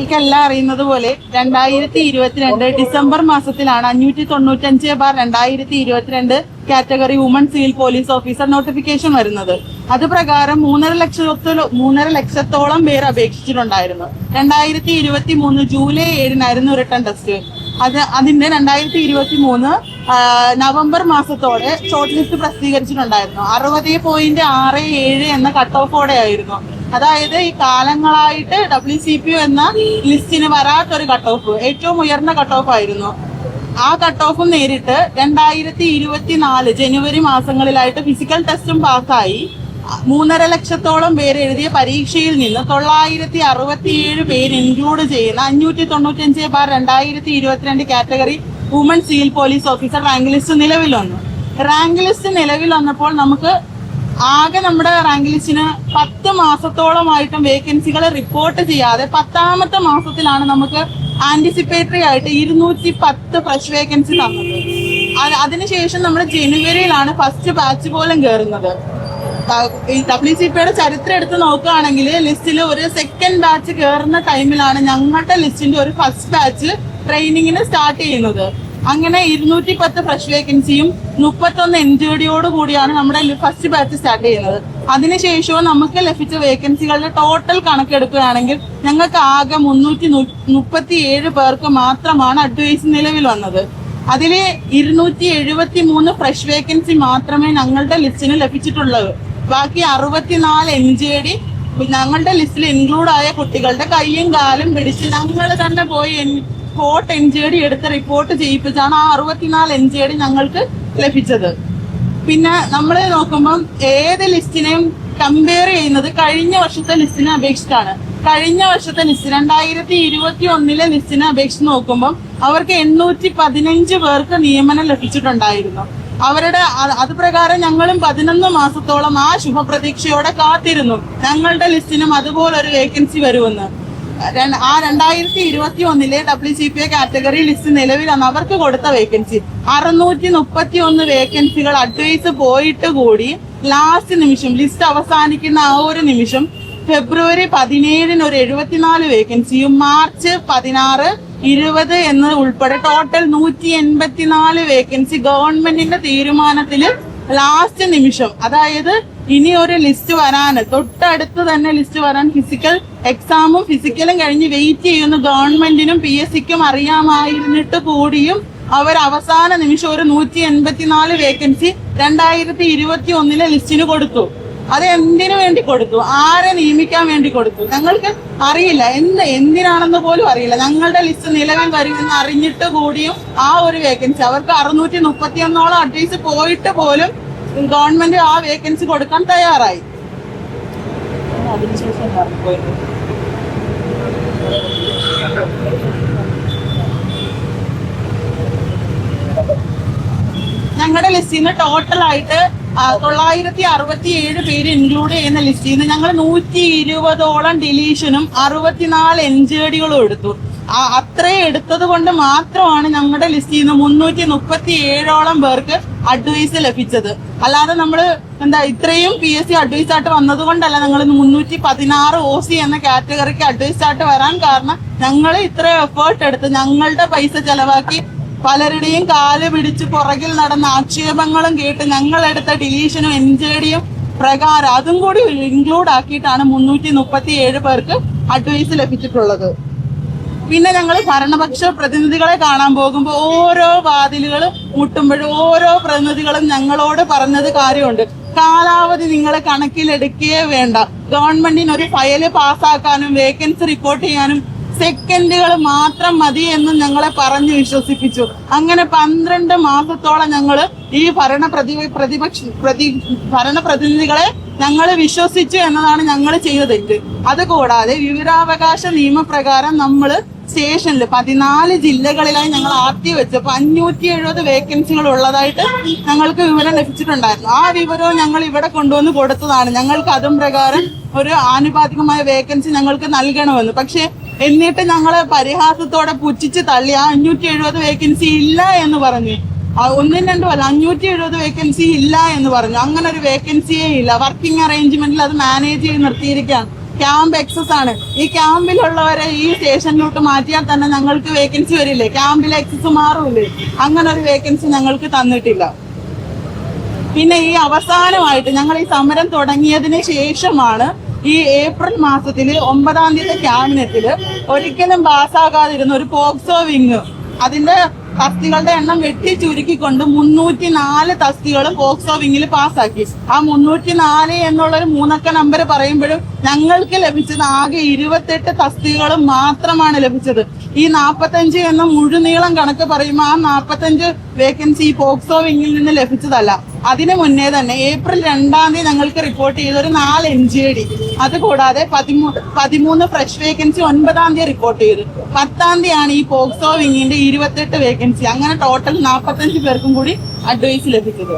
എല്ലാം അറിയുന്നത് പോലെ രണ്ടായിരത്തി ഇരുപത്തിരണ്ട് ഡിസംബർ മാസത്തിലാണ് അഞ്ഞൂറ്റി തൊണ്ണൂറ്റഞ്ച് ബാർ രണ്ടായിരത്തി ഇരുപത്തിരണ്ട് category woman civil police officer notification വരുന്നത്. അത് പ്രകാരം മൂന്നര ലക്ഷത്തോളം മൂന്നര ലക്ഷത്തോളം പേർ അപേക്ഷിച്ചിട്ടുണ്ടായിരുന്നു. രണ്ടായിരത്തി ഇരുപത്തി മൂന്ന് ജൂലൈ ഏഴിനായിരുന്നു റിട്ടേൺ ടെസ്റ്റ്. അത് അതിന്റെ രണ്ടായിരത്തി ഇരുപത്തി മൂന്ന് നവംബർ മാസത്തോടെ ഷോർട്ട് ലിസ്റ്റ് പ്രസിദ്ധീകരിച്ചിട്ടുണ്ടായിരുന്നു. അറുപത് പോയിന്റ് ആറ് ഏഴ് എന്ന കട്ട് ഓഫോടെ ആയിരുന്നു അതായത് ഈ കാലങ്ങളായിട്ട് ഡബ്ല്യു സി പി എന്ന ലിസ്റ്റിന് വരാത്തൊരു കട്ട് ഓഫ് ഏറ്റവും ഉയർന്ന കട്ട് ഓഫ് ആയിരുന്നു. ആ കട്ട് ഓഫും നേരിട്ട് രണ്ടായിരത്തി ഇരുപത്തിനാല് ജനുവരി മാസങ്ങളിലായിട്ട് ഫിസിക്കൽ ടെസ്റ്റും പാസ്സായി. മൂന്നര ലക്ഷത്തോളം പേര് എഴുതിയ പരീക്ഷയിൽ നിന്ന് തൊള്ളായിരത്തി അറുപത്തിയേഴ് പേര് ഇൻക്ലൂഡ് ചെയ്യുന്ന അഞ്ഞൂറ്റി തൊണ്ണൂറ്റഞ്ച് ബാർ രണ്ടായിരത്തി ഇരുപത്തിരണ്ട് category woman civil police officer rank list നിലവിൽ വന്നു. റാങ്ക് ലിസ്റ്റ് നിലവിൽ വന്നപ്പോൾ നമുക്ക് ആകെ നമ്മുടെ റാങ്ക് ലിസ്റ്റിന് പത്ത് മാസത്തോളമായിട്ടും വേക്കൻസികൾ റിപ്പോർട്ട് ചെയ്യാതെ പത്താമത്തെ മാസത്തിലാണ് നമുക്ക് ആന്റിസിപ്പേറ്ററി ആയിട്ട് ഇരുന്നൂറ്റി പത്ത് ഫ്രഷ് വേക്കൻസി തന്നത്. അത് അതിനുശേഷം നമ്മൾ ജനുവരിയിലാണ് ഫസ്റ്റ് ബാച്ച് പോലും കയറുന്നത് ഈ ഡബ്ല്യു സി പിയുടെ ചരിത്രം എടുത്ത് നോക്കുകയാണെങ്കിൽ ലിസ്റ്റിൽ ഒരു സെക്കൻഡ് ബാച്ച് കയറുന്ന ടൈമിലാണ് ഞങ്ങളുടെ ലിസ്റ്റിന്റെ ഒരു ഫസ്റ്റ് ബാച്ച് ട്രെയിനിങ്ങിന് സ്റ്റാർട്ട് ചെയ്യുന്നത്. അങ്ങനെ ഇരുന്നൂറ്റി പത്ത് ഫ്രഷ് വേക്കൻസിയും മുപ്പത്തൊന്ന് എൻ ജി ഡിയോട് കൂടിയാണ് നമ്മുടെ ഫസ്റ്റ് ബാച്ച് സ്റ്റാർട്ട് ചെയ്യുന്നത്. അതിനുശേഷവും നമുക്ക് ലഭിച്ച വേക്കൻസികളുടെ ടോട്ടൽ കണക്കെടുക്കുകയാണെങ്കിൽ ഞങ്ങൾക്ക് ആകെ മുന്നൂറ്റി മുപ്പത്തി ഏഴ് പേർക്ക് മാത്രമാണ് അഡ്വൈസ് നിലവിൽ വന്നത്. അതിൽ ഇരുന്നൂറ്റി എഴുപത്തി മൂന്ന് ഫ്രഷ് വേക്കൻസി മാത്രമേ ഞങ്ങളുടെ ലിസ്റ്റിന് ലഭിച്ചിട്ടുള്ളൂ ബാക്കി അറുപത്തിനാല് എൻ ജി ഡി ഞങ്ങളുടെ ലിസ്റ്റിൽ ഇൻക്ലൂഡ് ആയ കുട്ടികളുടെ കയ്യും കാലും പിടിച്ച് ഞങ്ങൾ തന്നെ പോയി സ്പോട്ട് എൻ ജി ഡി എടുത്ത് റിപ്പോർട്ട് ചെയ്യിപ്പിച്ചാണ് ആ അറുപത്തിനാല് എൻ ജി ഡി ഞങ്ങൾക്ക് ലഭിച്ചത്. പിന്നെ നമ്മൾ നോക്കുമ്പം ഏത് ലിസ്റ്റിനെയും കമ്പയർ ചെയ്യുന്നത് കഴിഞ്ഞ വർഷത്തെ ലിസ്റ്റിനെ അപേക്ഷിച്ചാണ്. കഴിഞ്ഞ വർഷത്തെ ലിസ്റ്റ് രണ്ടായിരത്തി ഇരുപത്തി ഒന്നിലെ ലിസ്റ്റിനെ അപേക്ഷിച്ച് നോക്കുമ്പോൾ അവർക്ക് എണ്ണൂറ്റി പതിനഞ്ച് പേർക്ക് നിയമനം ലഭിച്ചിട്ടുണ്ടായിരുന്നു. അവരുടെ അത് പ്രകാരം ഞങ്ങളും പതിനൊന്ന് മാസത്തോളം ആ ശുഭപ്രതീക്ഷയോടെ കാത്തിരുന്നു. ഞങ്ങളുടെ ലിസ്റ്റിനും അതുപോലെ ഒരു വേക്കൻസി വരുമെന്ന്. ആ രണ്ടായിരത്തി ഇരുപത്തി ഒന്നിലെ W C P A category list നിലവിൽ വന്ന അവർക്ക് കൊടുത്ത വേക്കൻസി അറുന്നൂറ്റി മുപ്പത്തി ഒന്ന് വേക്കൻസികൾ അഡ്വൈസ് പോയിട്ട് കൂടി ലാസ്റ്റ് നിമിഷം ലിസ്റ്റ് അവസാനിക്കുന്ന ആ ഒരു നിമിഷം ഫെബ്രുവരി പതിനേഴിന് ഒരു എഴുപത്തിനാല് വേക്കൻസിയും മാർച്ച് പതിനാറ് ഇരുപത് എന്ന് ഉൾപ്പെടെ ടോട്ടൽ നൂറ്റി എൺപത്തിനാല് വേക്കൻസി ഗവൺമെന്റിന്റെ തീരുമാനത്തിൽ ലാസ്റ്റ് നിമിഷം. അതായത് ഇനി ഒരു ലിസ്റ്റ് വരാൻ തൊട്ടടുത്ത് തന്നെ ലിസ്റ്റ് വരാൻ ഫിസിക്കൽ എക്സാമും ഫിസിക്കലും കഴിഞ്ഞ് വെയിറ്റ് ചെയ്യുന്ന ഗവൺമെന്റിനും പി എസ് സിക്കും അറിയാമായിരുന്നിട്ട് കൂടിയും അവർ അവസാന നിമിഷം ഒരു നൂറ്റി എൺപത്തിനാല് വേക്കൻസി രണ്ടായിരത്തി ഇരുപത്തി ഒന്നിലെ ലിസ്റ്റിന് കൊടുത്തു. അത് എന്തിനു വേണ്ടി കൊടുത്തു? ആരെ നിയമിക്കാൻ വേണ്ടി കൊടുത്തു? ഞങ്ങൾക്ക് അറിയില്ല. എന്ത് എന്തിനാണെന്ന് പോലും അറിയില്ല. ഞങ്ങളുടെ ലിസ്റ്റ് നിലവിൽ വരുമെന്ന് അറിഞ്ഞിട്ട് കൂടിയും ആ ഒരു വേക്കൻസി അവർക്ക് അറുന്നൂറ്റി മുപ്പത്തി ഒന്നോളം അഡ്വൈസ് പോയിട്ട് പോലും ഗവൺമെന്റ് ആ വേക്കൻസി കൊടുക്കാൻ തയ്യാറായി. അതിനുശേഷം ഞങ്ങളുടെ ലിസ്റ്റിൽ നിന്ന് ടോട്ടൽ ആയിട്ട് തൊള്ളായിരത്തി അറുപത്തി ഏഴ് പേര് ഇൻക്ലൂഡ് ചെയ്യുന്ന ലിസ്റ്റിൽ നിന്ന് ഞങ്ങൾ നൂറ്റി ഇരുപതോളം ഡിലീഷനും അറുപത്തിനാല് എൻജേഡികളും എടുത്തു. അത്രയും എടുത്തത് കൊണ്ട് മാത്രമാണ് ഞങ്ങളുടെ ലിസ്റ്റിൽ നിന്ന് മുന്നൂറ്റി മുപ്പത്തി ഏഴോളം പേർക്ക് അഡ്വൈസ് ലഭിച്ചത്. അല്ലാതെ നമ്മൾ എന്താ ഇത്രയും പി എസ് സി അഡ്വൈസ് ആയിട്ട് വന്നത് കൊണ്ടല്ല ഞങ്ങൾ മുന്നൂറ്റി പതിനാറ് ഒ സി എന്ന കാറ്റഗറിക്ക് അഡ്വൈസ് ആയിട്ട് വരാൻ കാരണം ഞങ്ങൾ ഇത്രയും എഫേർട്ട് എടുത്ത് ഞങ്ങളുടെ പൈസ ചെലവാക്കി പലരുടെയും കാൽ പിടിച്ച് പുറകിൽ നടന്ന ആക്ഷേപങ്ങളും കേട്ട് ഞങ്ങൾ എടുത്ത ഡിലീഷനും ഡിയും പ്രകാരം അതും കൂടി ഇൻക്ലൂഡ് ആക്കിയിട്ടാണ് മുന്നൂറ്റി മുപ്പത്തി ഏഴ് പേർക്ക് അഡ്വൈസ് ലഭിച്ചിട്ടുള്ളത്. പിന്നെ ഞങ്ങൾ ഭരണപക്ഷ പ്രതിനിധികളെ കാണാൻ പോകുമ്പോൾ ഓരോ വാതിലുകൾ മുട്ടുമ്പോഴും ഓരോ പ്രതിനിധികളും ഞങ്ങളോട് പറഞ്ഞത് കാര്യമുണ്ട്. കാലാവധി നിങ്ങൾ കണക്കിലെടുക്കുകയേ വേണ്ട. ഗവൺമെന്റിന് ഒരു ഫയൽ പാസ്സാക്കാനും വേക്കൻസി റിപ്പോർട്ട് ചെയ്യാനും സെക്കൻഡുകൾ മാത്രം മതി എന്ന് ഞങ്ങളെ പറഞ്ഞു വിശ്വസിപ്പിച്ചു. അങ്ങനെ പന്ത്രണ്ട് മാസത്തോളം ഞങ്ങൾ ഈ ഭരണ പ്രതി പ്രതിപക്ഷ പ്രതി ഭരണപ്രതിനിധികളെ ഞങ്ങൾ വിശ്വസിച്ചു എന്നതാണ് ഞങ്ങൾ ചെയ്ത തെറ്റ്. അതുകൂടാതെ വിവരാവകാശ നിയമപ്രകാരം നമ്മൾ സ്റ്റേഷനിൽ പതിനാല് ജില്ലകളിലായി ഞങ്ങൾ ആർത്തി വെച്ചപ്പോൾ അഞ്ഞൂറ്റി എഴുപത് വേക്കൻസികൾ ഉള്ളതായിട്ട് ഞങ്ങൾക്ക് വിവരം ലഭിച്ചിട്ടുണ്ടായിരുന്നു. ആ വിവരവും ഞങ്ങൾ ഇവിടെ കൊണ്ടുവന്ന് കൊടുത്തതാണ്. ഞങ്ങൾക്ക് അതും പ്രകാരം ഒരു ആനുപാതികമായ വേക്കൻസി ഞങ്ങൾക്ക് നൽകണമെന്ന്. പക്ഷേ എന്നിട്ട് ഞങ്ങൾ പരിഹാസത്തോടെ പുച്ഛിച്ച് തള്ളി. ആ അഞ്ഞൂറ്റി എഴുപത് വേക്കൻസി ഇല്ല എന്ന് പറഞ്ഞു. ഒന്നും രണ്ടും അല്ല അഞ്ഞൂറ്റി എഴുപത് വേക്കൻസി ഇല്ല എന്ന് പറഞ്ഞു. അങ്ങനെ ഒരു വേക്കൻസിയേ ഇല്ല. വർക്കിംഗ് അറേഞ്ച്മെന്റിൽ അത് മാനേജ് ചെയ്ത് നിർത്തിയിരിക്കുകയാണ്. ക്യാമ്പ് എക്സസ് ആണ്. ഈ ക്യാമ്പിലുള്ളവരെ ഈ സ്റ്റേഷനിലോട്ട് മാറ്റിയാൽ തന്നെ ഞങ്ങൾക്ക് വേക്കൻസി വരില്ലേ? ക്യാമ്പിലെ എക്സസ് മാറൂലേ അങ്ങനെ ഒരു വേക്കൻസി ഞങ്ങൾക്ക് തന്നിട്ടില്ല. പിന്നെ ഈ അവസാനമായിട്ട് ഞങ്ങൾ ഈ സമരം തുടങ്ങിയതിന് ശേഷമാണ് ഈ ഏപ്രിൽ മാസത്തിൽ ഒമ്പതാം തീയതി ക്യാബിനറ്റിൽ ഒരിക്കലും പാസ്സാകാതിരുന്ന ഒരു പോക്സോ വിങ് അതിന്റെ തസ്തികളുടെ എണ്ണം വെട്ടി ചുരുക്കിക്കൊണ്ട് മുന്നൂറ്റി നാല് തസ്തികളും പോക്സോ വിങ്ങിൽ പാസ്സാക്കി. ആ മുന്നൂറ്റി നാല് എന്നുള്ള ഒരു മൂന്നക്ക നമ്പർ പറയുമ്പോഴും ഞങ്ങൾക്ക് ലഭിച്ചത് ആകെ ഇരുപത്തെട്ട് തസ്തികളും മാത്രമാണ് ലഭിച്ചത്. ഈ നാപ്പത്തഞ്ച് എന്ന മുഴുനീളം കണക്ക് പറയുമ്പോൾ ആ നാപ്പത്തഞ്ച് വേക്കൻസി പോക്സോ വിങ്ങിൽ നിന്ന് ലഭിച്ചതല്ല. അതിനു മുന്നേ തന്നെ ഏപ്രിൽ രണ്ടാം തീയതി ഞങ്ങൾക്ക് റിപ്പോർട്ട് ചെയ്ത ഒരു നാല് എൻ ജി ഡി. അതുകൂടാതെ പതിമൂ പതിമൂന്ന് ഫ്രഷ് വേക്കൻസി ഒൻപതാം തീയതി റിപ്പോർട്ട് ചെയ്തു. പത്താം തീയതിയാണ് ഈ പോക്സോ വിങ്ങിന്റെ ഇരുപത്തെട്ട് വേക്കൻസി അങ്ങനെ ടോട്ടൽ നാൽപ്പത്തഞ്ച് പേർക്കും കൂടി അഡ്വൈസ് ലഭിച്ചത്.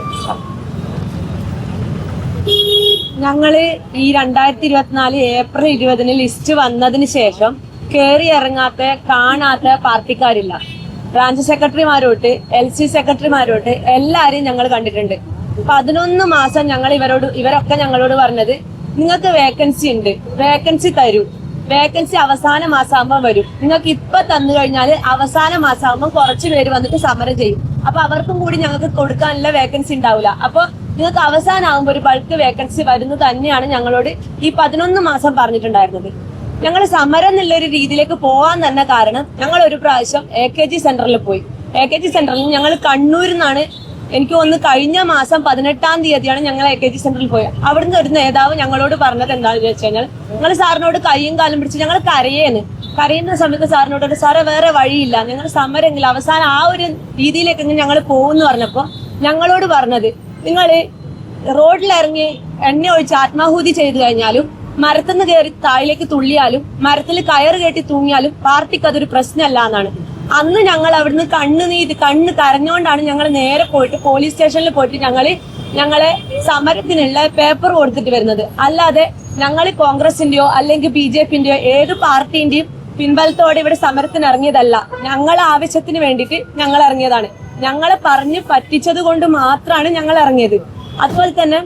ഞങ്ങൾ ഈ രണ്ടായിരത്തി ഇരുപത്തിനാല് ഏപ്രിൽ ഇരുപതിന് ലിസ്റ്റ് വന്നതിന് ശേഷം കയറി ഇറങ്ങാത്ത കാണാത്ത പാർട്ടിക്കാരില്ല. ബ്രാഞ്ച് സെക്രട്ടറിമാരോട്ട് എൽ സി സെക്രട്ടറിമാരോട്ട് എല്ലാരെയും ഞങ്ങൾ കണ്ടിട്ടുണ്ട്. പതിനൊന്ന് മാസം ഞങ്ങൾ ഇവരോട് ഇവരൊക്കെ ഞങ്ങളോട് പറഞ്ഞത് നിങ്ങൾക്ക് വേക്കൻസി ഉണ്ട് വേക്കൻസി തരൂ. വേക്കൻസി അവസാന മാസമാകുമ്പോൾ വരും. നിങ്ങൾക്ക് ഇപ്പൊ തന്നു കഴിഞ്ഞാൽ അവസാന മാസമാകുമ്പോൾ കുറച്ച് പേര് വന്നിട്ട് സമരം ചെയ്യും. അപ്പൊ അവർക്കും കൂടി ഞങ്ങൾക്ക് കൊടുക്കാനുള്ള വേക്കൻസി ഉണ്ടാവില്ല അപ്പൊ നിങ്ങൾക്ക് അവസാനമാകുമ്പോൾ ഒരു ബൾക്ക് വേക്കൻസി വരുന്നത് തന്നെയാണ് ഞങ്ങളോട് ഈ പതിനൊന്ന് മാസം പറഞ്ഞിട്ടുണ്ടായിരുന്നത്. ഞങ്ങൾ സമരം എന്നുള്ള ഒരു രീതിയിലേക്ക് പോകാൻ തന്നെ കാരണം ഞങ്ങൾ ഒരു പ്രാവശ്യം എ കെ ജി സെന്ററിൽ പോയി. എ കെ ജി സെന്ററിൽ ഞങ്ങൾ കണ്ണൂരിൽ നിന്നാണ് എനിക്ക് ഒന്ന് കഴിഞ്ഞ മാസം പതിനെട്ടാം തീയതിയാണ് ഞങ്ങൾ എ കെ ജി സെന്ററിൽ പോയത്. അവിടുന്ന് ഒരു നേതാവ് ഞങ്ങളോട് പറഞ്ഞത് എന്താണെന്ന് വെച്ച് കഴിഞ്ഞാൽ ഞങ്ങൾ സാറിനോട് കൈയും കാലും പിടിച്ച് ഞങ്ങൾ കരയേന്ന്. കരയുന്ന സമയത്ത് സാറിനോട് സാറേ വേറെ വഴിയില്ല. ഞങ്ങൾ സമരങ്ങൾ അവസാനം ആ ഒരു രീതിയിലേക്ക് ഞങ്ങൾ പോകുമെന്ന് പറഞ്ഞപ്പോൾ ഞങ്ങളോട് പറഞ്ഞത് നിങ്ങൾ റോഡിലിറങ്ങി എണ്ണ ഒഴിച്ച് ആത്മാഹൂതി ചെയ്തു കഴിഞ്ഞാലും മരത്തുനിന്ന് കയറി താഴിലേക്ക് തുള്ളിയാലും മരത്തിൽ കയറ് കെട്ടി തൂങ്ങിയാലും പാർട്ടിക്ക് അതൊരു പ്രശ്നമല്ല എന്നാണ്. അന്ന് ഞങ്ങൾ അവിടുന്ന് കണ്ണ് നീതി കണ്ണ് കരഞ്ഞുകൊണ്ടാണ് ഞങ്ങൾ നേരെ പോയിട്ട് പോലീസ് സ്റ്റേഷനിൽ പോയിട്ട് ഞങ്ങൾ ഞങ്ങളെ സമരത്തിനുള്ള പേപ്പർ കൊടുത്തിട്ട് വരുന്നത്. അല്ലാതെ ഞങ്ങൾ കോൺഗ്രസിന്റെയോ അല്ലെങ്കിൽ ബി ജെ പിന്റെയോ ഏത് പാർട്ടിന്റെയും പിൻബലത്തോടെ ഇവിടെ സമരത്തിന് ഇറങ്ങിയതല്ല. ഞങ്ങൾ ആവശ്യത്തിന് വേണ്ടിയിട്ട് ഞങ്ങൾ ഇറങ്ങിയതാണ്. ഞങ്ങളെ പറഞ്ഞ് പറ്റിച്ചത് കൊണ്ട് മാത്രമാണ് ഞങ്ങൾ ഇറങ്ങിയത്. അതുപോലെ തന്നെ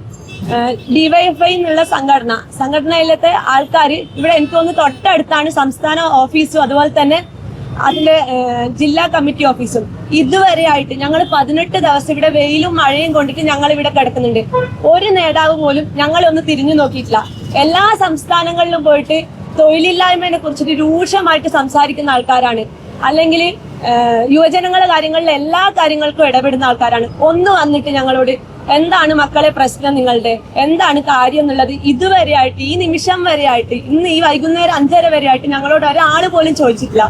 ഡിവൈഎഫ്ഐ എന്നുള്ള സംഘടന. സംഘടനയിലത്തെ ആൾക്കാർ ഇവിടെ എനിക്ക് തോന്നുന്നു തൊട്ടടുത്താണ് സംസ്ഥാന ഓഫീസും. അതുപോലെ തന്നെ അതിന്റെ ജില്ലാ കമ്മിറ്റി ഓഫീസും. ഇതുവരെ ആയിട്ട് ഞങ്ങൾ പതിനെട്ട് ദിവസം ഇവിടെ വെയിലും മഴയും കൊണ്ടിട്ട് ഞങ്ങൾ ഇവിടെ കിടക്കുന്നുണ്ട്. ഒരു നേതാവ് പോലും ഞങ്ങളെ ഒന്ന് തിരിഞ്ഞു നോക്കിയിട്ടില്ല. എല്ലാ സംസ്ഥാനങ്ങളിലും പോയിട്ട് തൊഴിലില്ലായ്മയെ കുറിച്ചിട്ട് രൂക്ഷമായിട്ട് സംസാരിക്കുന്ന ആൾക്കാരാണ്. അല്ലെങ്കിൽ യുവജനങ്ങളുടെ കാര്യങ്ങളിൽ എല്ലാ കാര്യങ്ങൾക്കും ഇടപെടുന്ന ആൾക്കാരാണ്. ഒന്ന് വന്നിട്ട് ഞങ്ങളോട് എന്താണ് മക്കളെ പ്രശ്നം നിങ്ങളുടെ? എന്താണ് കാര്യം എന്നുള്ളത്? ഇതുവരെ ആയിട്ട് ഈ നിമിഷം വരെ ആയിട്ട് ഇന്ന് ഈ വൈകുന്നേരം അഞ്ചര വരെ ആയിട്ട് ഞങ്ങളോട് ഒരാൾ പോലും ചോദിച്ചിട്ടില്ല.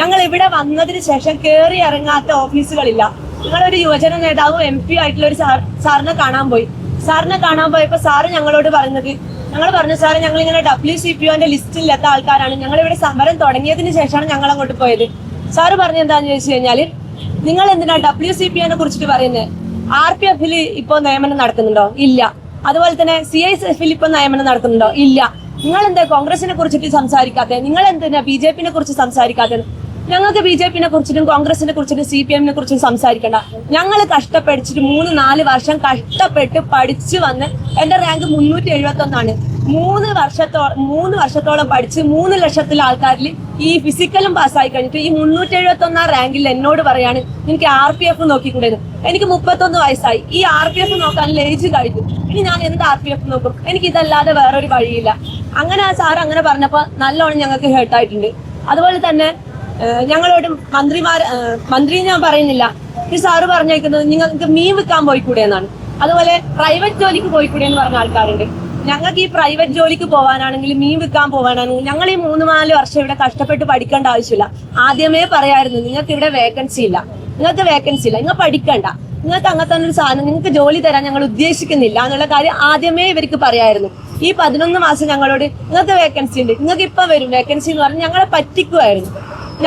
ഞങ്ങൾ ഇവിടെ വന്നതിന് ശേഷം കയറി ഇറങ്ങാത്ത ഓഫീസുകളില്ല. ഞങ്ങളൊരു യുവജന നേതാവും എം പി ആയിട്ടുള്ള ഒരു സാറിനെ കാണാൻ പോയി. സാറിനെ കാണാൻ പോയപ്പോ സാറ് ഞങ്ങളോട് പറഞ്ഞത് ഞങ്ങൾ പറഞ്ഞു സാറ് ഞങ്ങൾ ഇങ്ങനെ ഡബ്ല്യു സി പി ഒന്റെ ലിസ്റ്റില്ലാത്ത ആൾക്കാരാണ്. ഞങ്ങൾ ഇവിടെ സമരം തുടങ്ങിയതിന് ശേഷമാണ് ഞങ്ങൾ അങ്ങോട്ട് പോയത്. സാറ് പറഞ്ഞു എന്താന്ന് ചോദിച്ചു കഴിഞ്ഞാൽ നിങ്ങൾ എന്തിനാ ഡബ്ല്യു സി പി ഒനെ കുറിച്ചിട്ട് പറയുന്നത് ആർ പി എഫിൽ ഇപ്പൊ നിയമനം നടക്കുന്നുണ്ടോ? ഇല്ല. അതുപോലെ തന്നെ സി ഐ എസ് എഫിൽ ഇപ്പൊ നിയമനം നടക്കുന്നുണ്ടോ? ഇല്ല. നിങ്ങൾ എന്താ കോൺഗ്രസിനെ കുറിച്ചിട്ട് സംസാരിക്കാത്തത് നിങ്ങൾ എന്തിനാ ബി ജെ പിനെ കുറിച്ച് സംസാരിക്കാത്തത് ഞങ്ങൾക്ക് ബി ജെ പിനെ കുറിച്ചിട്ടും കോൺഗ്രസിനെ കുറിച്ചിട്ടും സി പി എമ്മിനെ കുറിച്ചും സംസാരിക്കണ്ട. ഞങ്ങൾ കഷ്ടപ്പെടിച്ചിട്ട് മൂന്ന് നാല് വർഷം കഷ്ടപ്പെട്ട് പഠിച്ചു വന്ന് എന്റെ റാങ്ക് മുന്നൂറ്റി എഴുപത്തി ഒന്നാണ് മൂന്ന് വർഷത്തോളം മൂന്ന് വർഷത്തോളം പഠിച്ച് മൂന്ന് ലക്ഷത്തിലെ ആൾക്കാരിൽ ഈ ഫിസിക്കലും പാസ്സായി കഴിഞ്ഞിട്ട് ഈ മുന്നൂറ്റി എഴുപത്തി ഒന്നാം റാങ്കിൽ എന്നോട് പറയാണ് എനിക്ക് ആർ പി എഫ് നോക്കിക്കൂടായിരുന്നു എനിക്ക് മുപ്പത്തൊന്ന് വയസ്സായി. ഈ ആർ പി എഫ് നോക്കാൻ ലേജ് കഴിഞ്ഞു. ഇനി ഞാൻ എന്ത് ആർ പി എഫ് നോക്കും? എനിക്ക് ഇതല്ലാതെ വേറൊരു വഴിയില്ല. അങ്ങനെ ആ സാർ അങ്ങനെ പറഞ്ഞപ്പോ നല്ലോണം ഞങ്ങൾക്ക് ഹേർട്ടായിട്ടുണ്ട് അതുപോലെ തന്നെ ഞങ്ങളോട് മന്ത്രിമാർ മന്ത്രി ഞാൻ പറയുന്നില്ല. ഈ സാറ് പറഞ്ഞേക്കുന്നത് നിങ്ങൾക്ക് മീൻ വിൽക്കാൻ പോയിക്കൂടെ എന്നാണ് അതുപോലെ പ്രൈവറ്റ് ജോലിക്ക് പോയിക്കൂടെ എന്ന് പറഞ്ഞ ആൾക്കാരുണ്ട്. ഞങ്ങൾക്ക് ഈ പ്രൈവറ്റ് ജോലിക്ക് പോവാനാണെങ്കിലും മീൻ വിൽക്കാൻ പോവാനാണെങ്കിലും ഞങ്ങൾ ഈ മൂന്ന് നാല് വർഷം ഇവിടെ കഷ്ടപ്പെട്ട് പഠിക്കേണ്ട ആവശ്യമില്ല. ആദ്യമേ പറയായിരുന്നു നിങ്ങൾക്ക് ഇവിടെ വേക്കൻസി ഇല്ല. നിങ്ങൾക്ക് വേക്കൻസി ഇല്ല. നിങ്ങൾ പഠിക്കണ്ട. നിങ്ങൾക്ക് അങ്ങനത്തെ ഒരു സാധനം നിങ്ങൾക്ക് ജോലി തരാൻ ഞങ്ങൾ ഉദ്ദേശിക്കുന്നില്ല എന്നുള്ള കാര്യം ആദ്യമേ ഇവർക്ക് പറയായിരുന്നു. ഈ പതിനൊന്ന് മാസം ഞങ്ങളോട് നിങ്ങൾക്ക് വേക്കൻസി ഉണ്ട് നിങ്ങൾക്ക് ഇപ്പൊ വരും. വേക്കൻസി എന്ന് പറഞ്ഞ് ഞങ്ങളെ പറ്റിക്കുമായിരുന്നു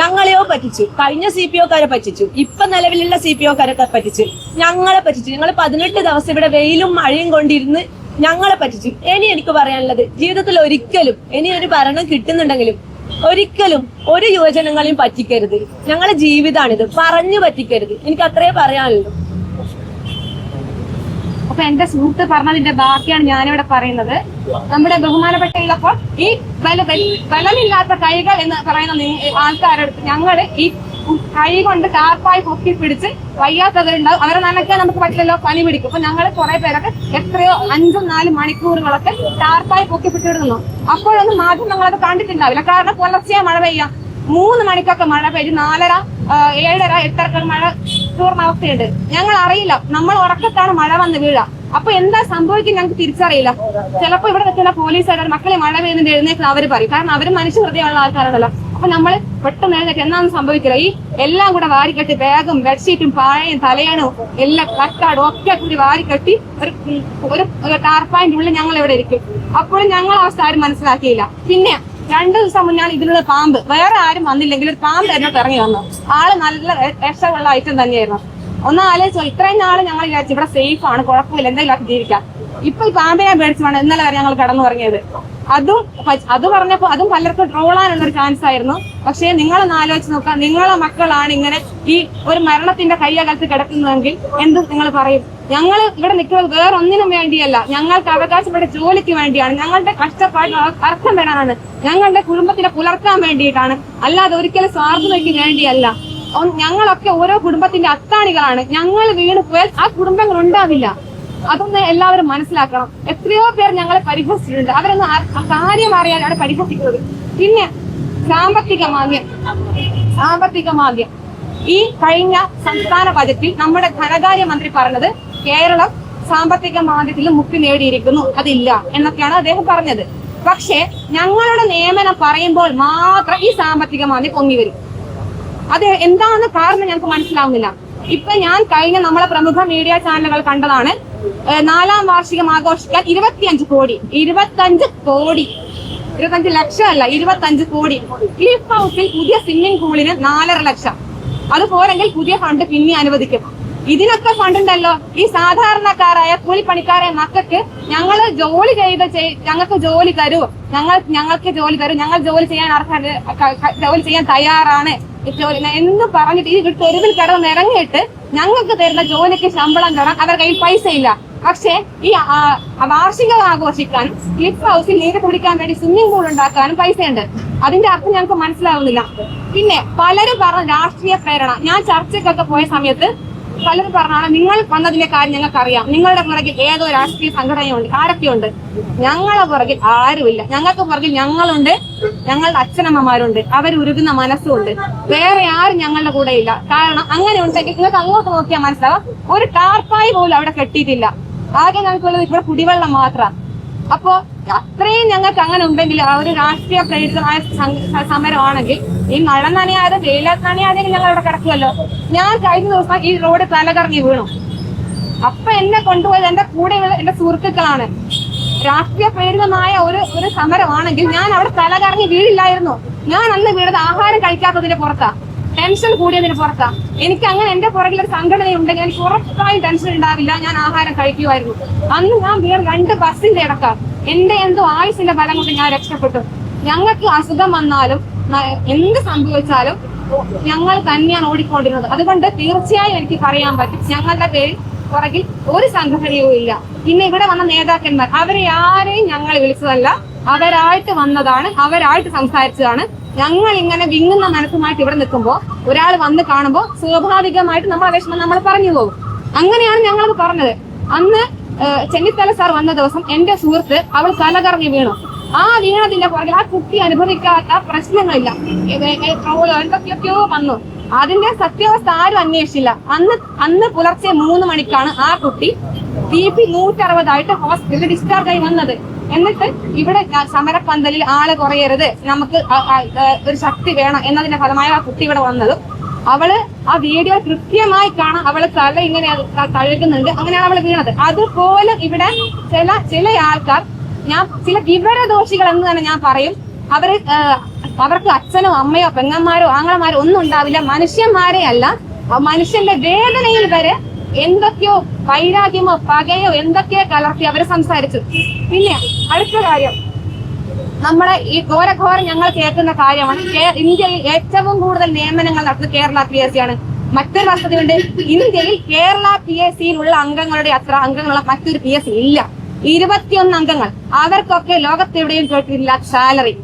ഞങ്ങളെയോ പറ്റിച്ചു. കഴിഞ്ഞ സി പി ഒക്കാരെ പറ്റിച്ചു. ഇപ്പൊ നിലവിലുള്ള സി പി ഒക്കാരെ പറ്റിച്ചു. ഞങ്ങളെ പറ്റിച്ചു. ഞങ്ങൾ പതിനെട്ട് ദിവസം ഇവിടെ വെയിലും മഴയും കൊണ്ടിരുന്ന് ഞങ്ങളെ പറ്റിച്ചു. ഇനി എനിക്ക് പറയാനുള്ളത് ജീവിതത്തിൽ ഒരിക്കലും ഇനി ഒരു ഭരണം കിട്ടുന്നുണ്ടെങ്കിലും ഒരിക്കലും ഒരു യുവജനങ്ങളെയും പറ്റിക്കരുത്. ഞങ്ങളെ ജീവിതമാണിത് പറഞ്ഞു പറ്റിക്കരുത്. എനിക്ക് അത്രേ പറയാനുള്ളൂ. അപ്പൊ എന്റെ സുഹൃത്ത് പറഞ്ഞതിന്റെ ബാക്കിയാണ് ഞാനിവിടെ പറയുന്നത്. നമ്മുടെ ബഹുമാനപ്പെട്ട ഈ ബല ബല- ബലമില്ലാത്ത കൈകൾ എന്ന് പറയുന്ന ആൾക്കാരടുത്ത് ഞങ്ങൾ ഈ കൈ കൊണ്ട് ടാർപ്പായി പൊക്കി പിടിച്ച് വയ്യാത്തവരുണ്ടാവും അവരെ നനയ്ക്കാൻ നമുക്ക് പറ്റില്ലല്ലോ പനി പിടിക്കും. അപ്പൊ ഞങ്ങൾ കുറെ പേരൊക്കെ എത്രയോ അഞ്ചും നാലും മണിക്കൂറുകളൊക്കെ ടാർപ്പായി പൊക്കി പിടിച്ചിടുന്നു. അപ്പോഴൊന്നും മാധ്യമങ്ങളത് കണ്ടിട്ടുണ്ടാവില്ല. കാരണം പുലർച്ചെ മഴ പെയ്യാം. മൂന്ന് മണിക്കൊക്കെ മഴ പെയ്ത് നാലര ഏഴര എട്ടരക്കൊക്കെ മഴ തൂർന്ന അവസ്ഥയുണ്ട് ഞങ്ങൾ അറിയില്ല നമ്മൾ ഉറക്കത്താണ് മഴ വന്ന് വീഴുക അപ്പൊ എന്താ സംഭവിക്കുന്നത് ഞങ്ങൾക്ക് തിരിച്ചറിയില്ല. ചിലപ്പോ ഇവിടെ നിൽക്കുന്ന പോലീസുകാർ മക്കളെ മഴ പെയ്യുന്നുണ്ട് എഴുന്നേറ്റ് അവർ പറയും. കാരണം അവർ മനുഷ്യ ഹൃദയമുള്ള ആൾക്കാരാണല്ലോ. അപ്പൊ നമ്മൾ പെട്ടെന്ന് എഴുന്നേറ്റ് എന്നാന്നും സംഭവിക്കില്ല. ഈ എല്ലാം കൂടെ വാരിക്കെട്ടി ബാഗും ബെഡ്ഷീറ്റും പായയും തലയണും എല്ലാം കക്കാടും ഒക്കെ കൂടി വാരിക്കെട്ടി ഒരു ഒരു ടാർപ്പായിന്റെ ഉള്ളിൽ ഞങ്ങൾ ഇവിടെ ഇരിക്കും. അപ്പോഴും ഞങ്ങൾ അവസ്ഥ ആരും മനസ്സിലാക്കിയില്ല. പിന്നെ രണ്ടു ദിവസം മുന്നാണ് ഇതിനുള്ള പാമ്പ് വേറെ ആരും വന്നില്ലെങ്കിൽ ഒരു പാമ്പ് എന്നോട്ട് ഇറങ്ങി വന്നു. ആൾ നല്ല രക്ഷമുള്ള ഐറ്റം തന്നെയായിരുന്നു. ഒന്ന് ആലോചിച്ചോ ഇത്രയും നാൾ ഞങ്ങൾ വിചാരിച്ചു ഇവിടെ സേഫ് ആണ് കുഴപ്പമില്ല എന്തെങ്കിലും ജീവിക്കാം. ഇപ്പൊ ഈ പാമ്പിനെ പേടിച്ചുമാണ് ഇന്നലെ വരെ ഞങ്ങൾ കടന്നു ഇറങ്ങിയത് അതും അത് പറഞ്ഞപ്പോ അതും പലർക്കും ട്രോളാനുള്ള ഒരു ചാൻസ് ആയിരുന്നു. പക്ഷേ നിങ്ങളൊന്ന് ആലോചിച്ച് നോക്കാം. നിങ്ങളെ മക്കളാണ് ഇങ്ങനെ ഈ ഒരു മരണത്തിന്റെ കയ്യകലത്ത് കിടക്കുന്നതെങ്കിൽ എന്ത് നിങ്ങൾ പറയും. ഞങ്ങൾ ഇവിടെ നിൽക്കുന്നത് വേറെ ഒന്നിനും വേണ്ടിയല്ല. ഞങ്ങൾക്ക് അവകാശപ്പെട്ട ജോലിക്ക് വേണ്ടിയാണ്. ഞങ്ങളുടെ കഷ്ടപ്പാട് അർത്ഥം വരാനാണ് ഞങ്ങളുടെ കുടുംബത്തിനെ പുലർത്താൻ വേണ്ടിയിട്ടാണ്. അല്ലാതെ ഒരിക്കലും സ്വാർത്ഥതയ്ക്ക് വേണ്ടിയല്ല. ഞങ്ങളൊക്കെ ഓരോ കുടുംബത്തിന്റെ അത്താണികളാണ്. ഞങ്ങൾ വീണ് പോയാൽ ആ കുടുംബങ്ങൾ ഉണ്ടാവില്ല. അതൊന്ന് എല്ലാവരും മനസ്സിലാക്കണം. എത്രയോ പേർ ഞങ്ങളെ പരിഹസിച്ചിട്ടുണ്ട്. അവരൊന്ന് കാര്യം അറിയാനാണ് പരിഹസിക്കുന്നത്. പിന്നെ സാമ്പത്തിക മാന്ദ്യം. സാമ്പത്തിക മാന്ദ്യം. ഈ കഴിഞ്ഞ സംസ്ഥാന ബജറ്റിൽ നമ്മുടെ ധനകാര്യ മന്ത്രി പറഞ്ഞത് കേരളം സാമ്പത്തിക മാന്ദ്യത്തിൽ മുക്തി നേടിയിരിക്കുന്നു. അതില്ല എന്നൊക്കെയാണ് അദ്ദേഹം പറഞ്ഞത്. പക്ഷേ ഞങ്ങളുടെ നിയമനം പറയുമ്പോൾ മാത്രം ഈ സാമ്പത്തിക മാന്ദ്യം പൊങ്ങി വരും. അത് എന്താണ് കാരണം ഞങ്ങൾക്ക് മനസ്സിലാവുന്നില്ല. ഇപ്പൊ ഞാൻ കഴിഞ്ഞ നമ്മളെ പ്രമുഖ മീഡിയ ചാനലുകൾ കണ്ടതാണ്. നാലാം വാർഷികം ആഘോഷിക്കാൻ ഇരുപത്തിയഞ്ച് കോടി ഇരുപത്തഞ്ച് കോടി ഇരുപത്തഞ്ച് ലക്ഷം അല്ല ഇരുപത്തഞ്ച് കോടി. ക്ലിഫ് ഹൗസിൽ പുതിയ സ്വിമ്മിംഗ് പൂളിന് നാലര ലക്ഷം. അത് പോരെങ്കിൽ പുതിയ ഫണ്ട് പിന്നെ അനുവദിക്കും. ഇതിനൊക്കെ ഫണ്ടുണ്ടല്ലോ ഈ സാധാരണക്കാരായ കൂലിപ്പണിക്കാരായ മക്കൾക്ക് ഞങ്ങൾ ജോലി ചെയ്ത് ഞങ്ങൾക്ക് ജോലി തരൂ. ഞങ്ങൾ ഞങ്ങൾക്ക് ജോലി തരൂ. ഞങ്ങൾ ജോലി ചെയ്യാൻ അർഹ ജോലി ചെയ്യാൻ തയ്യാറാണ്. എന്ന് പറഞ്ഞിട്ട് ഈ തെരുവിൽ കിടന്ന് ഇറങ്ങിയിട്ട് ഞങ്ങൾക്ക് തരുന്ന ജോലിക്ക് ശമ്പളം തരാൻ അവരുടെ കയ്യിൽ പൈസ ഇല്ല പക്ഷേ ഈ വാർഷികം ആഘോഷിക്കാനും ക്ലിഫ് ഹൗസിൽ നീര് കുടിക്കാൻ വേണ്ടി സ്വിമ്മിംഗ് പൂൾ ഉണ്ടാക്കാനും പൈസയുണ്ട്. അതിന്റെ അർത്ഥം ഞങ്ങൾക്ക് മനസ്സിലാവുന്നില്ല. പിന്നെ പലരും പറഞ്ഞ രാഷ്ട്രീയ പ്രേരണ. ഞാൻ ചർച്ചയ്ക്കൊക്കെ പോയ സമയത്ത് പലരും പറഞ്ഞാണ് നിങ്ങൾ വന്നതിന്റെ കാര്യം ഞങ്ങൾക്ക് അറിയാം നിങ്ങളുടെ പുറകിൽ ഏതോ രാഷ്ട്രീയ സംഘടനയുണ്ട് ആരൊക്കെയുണ്ട്? ഞങ്ങളെ പുറകിൽ ആരുമില്ല. ഞങ്ങൾക്ക് പുറകിൽ ഞങ്ങളുണ്ട് ഞങ്ങളുടെ അച്ഛനമ്മമാരുണ്ട് അവർ ഉരുകുന്ന മനസ്സുണ്ട്. വേറെ ആരും ഞങ്ങളുടെ കൂടെ ഇല്ല. കാരണം അങ്ങനെ ഉണ്ടെങ്കിൽ നിങ്ങൾക്ക് അങ്ങോട്ട് നോക്കിയാൽ മനസ്സിലാവാം ഒരു ടാർപ്പായി പോലും അവിടെ കെട്ടിയിട്ടില്ല. ആകെ ഞങ്ങൾക്കുള്ളത് ഇവിടെ കുടിവെള്ളം മാത്രം അപ്പോ അത്രയും ഞങ്ങൾക്ക് അങ്ങനെ ഉണ്ടെങ്കിൽ ആ ഒരു രാഷ്ട്രീയ പ്രേരിതമായ സമരമാണെങ്കിൽ ഈ മഴ നനയാതെ വെയിലാത്ത് നനയാതെ ഞങ്ങൾ അവിടെ കിടക്കുമല്ലോ. ഞാൻ കഴിഞ്ഞ ദിവസം ഈ റോഡ് തലകറങ്ങി വീണു. അപ്പൊ എന്നെ കൊണ്ടുപോയത് എന്റെ കൂടെയുള്ള എന്റെ സുഹൃത്തുക്കളാണ്. രാഷ്ട്രീയ പ്രേരിതമായ ഒരു ഒരു സമരമാണെങ്കിൽ ഞാൻ അവിടെ തലകറങ്ങി വീഴില്ലായിരുന്നു. ഞാൻ അന്ന് വീണത് ആഹാരം കഴിക്കാത്തതിന്റെ പുറത്താ. ടെൻഷൻ കൂടിയതിന് പുറത്താ. എനിക്ക് അങ്ങനെ എന്റെ പുറകിൽ ഒരു സംഘടന ഉണ്ടെങ്കിൽ എനിക്ക് ഉറപ്പായും ടെൻഷൻ ഉണ്ടാവില്ല. ഞാൻ ആഹാരം കഴിക്കുമായിരുന്നു. അന്ന് ഞാൻ വീണ് രണ്ട് ബസ്സിന്റെ ഇടക്കാം. എന്റെ എന്തോ ആയുസിന്റെ ബലം കൊണ്ട് ഞാൻ രക്ഷപ്പെട്ടു. ഞങ്ങൾക്ക് അസുഖം വന്നാലും എന്ത് സംഭവിച്ചാലും ഞങ്ങൾ തന്നെയാണ് ഓടിക്കൊണ്ടിരുന്നത്. അതുകൊണ്ട് തീർച്ചയായും എനിക്ക് പറയാൻ പറ്റും. ഞങ്ങളുടെ പേരിൽ പുറകിൽ ഒരു സംഘടനയും ഇല്ല. പിന്നെ ഇവിടെ വന്ന നേതാക്കന്മാർ അവരെ ആരെയും ഞങ്ങൾ വിളിച്ചതല്ല. അവരായിട്ട് വന്നതാണ് അവരായിട്ട് സംസാരിച്ചതാണ്. ഞങ്ങൾ ഇങ്ങനെ വിങ്ങുന്ന മനസ്സുമായിട്ട് ഇവിടെ നിൽക്കുമ്പോൾ ഒരാൾ വന്ന് കാണുമ്പോൾ സ്വാഭാവികമായിട്ട് നമ്മളെ വിഷമം നമ്മൾ പറഞ്ഞു പോകും. അങ്ങനെയാണ് ഞങ്ങളത് പറഞ്ഞത്. അന്ന് ചെന്നിത്തല സാർ വന്ന ദിവസം എന്റെ സുഹൃത്ത് അവൾ തലകറങ്ങി വീണു. ആ വീണതിന്റെ പുറകിൽ ആ കുട്ടി അനുഭവിക്കാത്ത പ്രശ്നങ്ങളില്ല. എന്തൊക്കെയൊക്കെയോ വന്നു. അതിന്റെ സത്യാവസ്ഥ ആരും അന്വേഷിച്ചില്ല. അന്ന് അന്ന് പുലർച്ചെ മൂന്ന് മണിക്കാണ് ആ കുട്ടി ബി പി നൂറ്ററുപതായിട്ട് ഹോസ്പിറ്റലിൽ ഡിസ്ചാർജ് ആയി വന്നത്. എന്നിട്ട് ഇവിടെ സമരപ്പന്തലിൽ ആൾ കുറയരുത്. നമുക്ക് ഒരു ശക്തി വേണം എന്നതിന്റെ ഫലമായ ആ കുട്ടി ഇവിടെ വന്നതും അവൾ ആ വീഡിയോ കൃത്യമായി കാണാം അവളെ തല ഇങ്ങനെ തഴുകുന്നുണ്ട്. അങ്ങനെയാണ് അവൾ വീണത്. അതുപോലെ ഇവിടെ ചില ചില ആൾക്കാർ ഞാൻ ചില വിവരദോഷികൾ എന്ന് തന്നെ ഞാൻ പറയും. അവർ അവർക്ക് അച്ഛനോ അമ്മയോ പെങ്ങന്മാരോ ആങ്ങളമാരോ ഒന്നും ഉണ്ടാവില്ല. മനുഷ്യന്മാരെ അല്ല. മനുഷ്യന്റെ വേദനയിൽ വരെ എന്തൊക്കെയോ വൈരാഗ്യമോ പകയോ എന്തൊക്കെയോ കലർത്തി അവർ സംസാരിച്ചു. പിന്നെ അടുത്ത കാര്യം. നമ്മുടെ ഈ ഘോരഘോരം ഞങ്ങൾ കേൾക്കുന്ന കാര്യമാണ്. ഇന്ത്യയിൽ ഏറ്റവും കൂടുതൽ നിയമനങ്ങൾ നടത്തുന്നത് കേരള പി എസ് സി ആണ്. മറ്റൊരു വസ്തുതയുണ്ട് ഇന്ത്യയിൽ കേരള പി എസ് സിയിലുള്ള അംഗങ്ങളുടെ അത്ര അംഗങ്ങളുള്ള മറ്റൊരു പി എസ് സി ഇല്ല. ഇരുപത്തിയൊന്ന് അംഗങ്ങൾ. അവർക്കൊക്കെ ലോകത്തെവിടെയും കേട്ടിട്ടില്ല സാലറി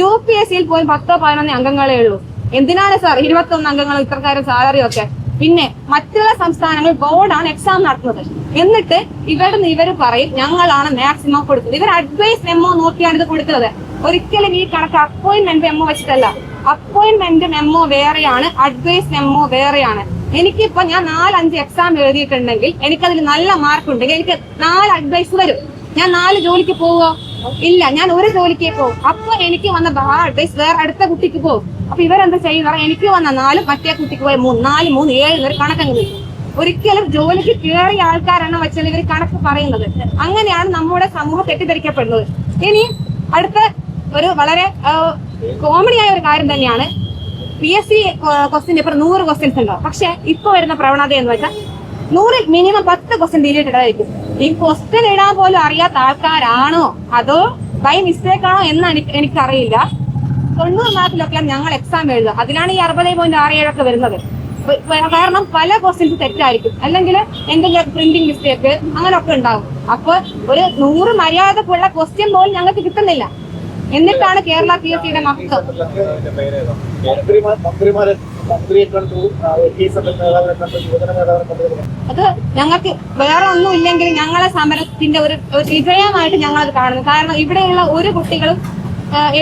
യു പി എസ് സിയിൽ പോയി പത്തോ പതിനൊന്ന് അംഗങ്ങളേ ഉള്ളൂ. എന്തിനാണ് സാർ ഇരുപത്തി ഒന്ന് അംഗങ്ങൾ ഇത്രക്കാരും സാലറി ഒക്കെ. പിന്നെ മറ്റുള്ള സംസ്ഥാനങ്ങൾ ബോർഡാണ് എക്സാം നടത്തുന്നത്. എന്നിട്ട് ഇവിടുന്ന് ഇവർ പറയും ഞങ്ങളാണ് മാക്സിമം കൊടുത്തത് ഇവർ അഡ്വൈസ് മെമ്മോ നോക്കിയാണ് ഇത് കൊടുത്തത് ഒരിക്കലും ഈ കണക്ക് അപ്പോയിന്റ്മെന്റ് മെമ്മോ വെച്ചിട്ടല്ല. അപ്പോയിന്റ്മെന്റ് മെമ്മോ വേറെയാണ് അഡ്വൈസ് മെമ്മോ വേറെയാണ്. എനിക്കിപ്പോ ഞാൻ നാലഞ്ച് എക്സാം എഴുതിയിട്ടുണ്ടെങ്കിൽ എനിക്കതിൽ നല്ല മാർക്ക് ഉണ്ടെങ്കിൽ എനിക്ക് നാല് അഡ്വൈസ് വരും. ഞാൻ നാല് ജോലിക്ക് പോവോ? ഇല്ല ഞാൻ ഒരു ജോലിക്കേ പോകും അപ്പൊ എനിക്ക് വന്ന ആ അഡ്വൈസ് വേറെ അടുത്ത കുട്ടിക്ക് പോകും അപ്പൊ ഇവരെന്താ ചെയ്യുന്നത് എനിക്ക് വന്ന നാലും മറ്റേ കുട്ടിക്ക് പോയ മൂന്ന് നാല് മൂന്ന് ഏഴ് ഇവർ കണക്കങ്ങ് ഒരിക്കലും ജോലിക്ക് കയറിയ ആൾക്കാരാണ് വെച്ചാൽ ഇവർ കണക്ക് പറയുന്നത്. അങ്ങനെയാണ് നമ്മുടെ സമൂഹം തെറ്റിദ്ധരിക്കപ്പെടുന്നത്. ഇനി അടുത്ത ഒരു വളരെ കോമഡി ആയ ഒരു കാര്യം തന്നെയാണ് പി എസ് സി ക്വസ്റ്റ്യൻ ഇപ്പൊ നൂറ് ക്വസ്റ്റ്യൻസ് ഉണ്ടാവും പക്ഷെ ഇപ്പൊ വരുന്ന പ്രവണത എന്ന് വെച്ചാൽ നൂറിൽ മിനിമം പത്ത് ക്വസ്റ്റ്യൻ ഡിലീറ്റ് ഇടായിരിക്കും ഈ ക്വസ്റ്റ്യൻ ഇടാൻ പോലും അറിയാത്ത ആൾക്കാരാണോ? അതോ ബൈ മിസ്റ്റേക്ക് ആണോ എന്ന് എനിക്ക് എനിക്കറിയില്ല. തൊണ്ണൂറ് മാർക്കിലൊക്കെയാണ് ഞങ്ങൾ എക്സാം എഴുതുക. അതിലാണ് ഈ അറുപത് പോയിന്റ് ആറ് ഏഴൊക്കെ വരുന്നത് കാരണം പല ക്വസ്റ്റ്യൻസ് തെറ്റായിരിക്കും. അല്ലെങ്കിൽ എന്തെങ്കിലും പ്രിന്റിംഗ് മിസ്റ്റേക്ക് അങ്ങനെയൊക്കെ ഉണ്ടാവും. അപ്പൊ ഒരു നൂറ് മര്യാദക്കുള്ള ക്വസ്റ്റ്യൻ പോലും ഞങ്ങൾക്ക് കിട്ടുന്നില്ല. എന്നിട്ടാണ് കേരള പി എസ് സിയുടെ മക്കൾ അത് ഞങ്ങൾക്ക് വേറെ ഒന്നും ഇല്ലെങ്കിൽ ഞങ്ങളെ സമരത്തിന്റെ ഒരു വിജയമായിട്ട് ഞങ്ങൾ കാണുന്നു. കാരണം ഇവിടെയുള്ള ഒരു കുട്ടികളും